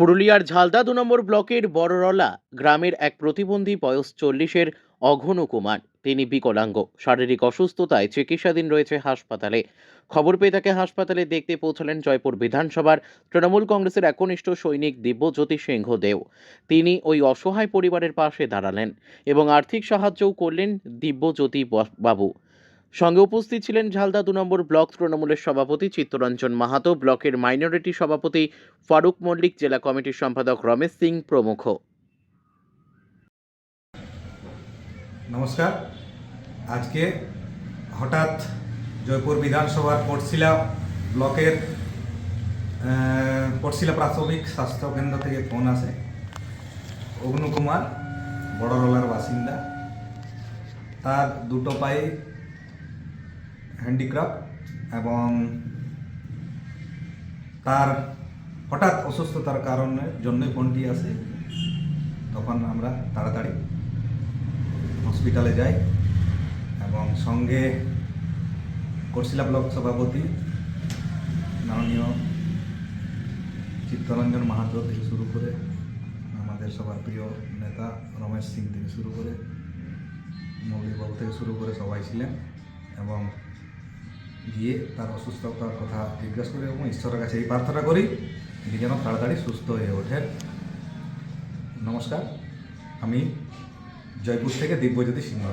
পুরুলিয়ার ঝালদা দু নম্বর ব্লকের বড়রলা গ্রামের এক প্রতিবন্ধী বয়স চল্লিশের অঘন কুমার। তিনি বিকলাঙ্গ, শারীরিক অসুস্থতায় চিকিৎসাধীন রয়েছে হাসপাতালে। খবর পেয়ে তাকে হাসপাতালে দেখতে পৌঁছালেন জয়পুর বিধানসভার তৃণমূল কংগ্রেসের একনিষ্ঠ সৈনিক দিব্যজ্যোতি সিংহ দেও। তিনি ওই অসহায় পরিবারের পাশে দাঁড়ালেন এবং আর্থিক সাহায্যও করলেন দিব্যজ্যোতি বাবু। সঙ্গে উপস্থিত ছিলেন ঝালদা দু নম্বর ব্লক তৃণমূলের সভাপতি চিত্তরঞ্জন মাহাতো, ব্লকের মাইনরিটি সভাপতি ফারুক মল্লিক, জেলা কমিটির সম্পাদক রমেশ সিং প্রমুখ। নমস্কার। আজকে হঠাৎ জয়পুর বিধানসভার পটশিলা ব্লকের পটশিলা প্রাথমিক স্বাস্থ্য কেন্দ্র থেকে ফোন আসে। অগ্নু কুমার বড়রলার বাসিন্দা। তার দুটো পায়ে হ্যান্ডিক্রাফট এবং তার হঠাৎ অসুস্থতার কারণের জন্যই ফোনটি আসে তখন আমরা তাড়াতাড়ি হসপিটালে যাই এবং সঙ্গে করশিলা ব্লক সভাপতি মাননীয় চিত্তরঞ্জন মাহাতো থেকে শুরু করে আমাদের সবার প্রিয় নেতা রমেশ সিং থেকে শুরু করে মৌলিকবাবু থেকে শুরু করে সবাই ছিলেন এবং গিয়ে তার অসুস্থতার কথা জিজ্ঞাসা করি এবং ঈশ্বরের কাছে এই প্রার্থনা করি যে যেন তাড়াতাড়ি সুস্থ হয়ে ওঠেন নমস্কার, আমি জয়পুর থেকে দিব্যজ্যোতি সিংহ।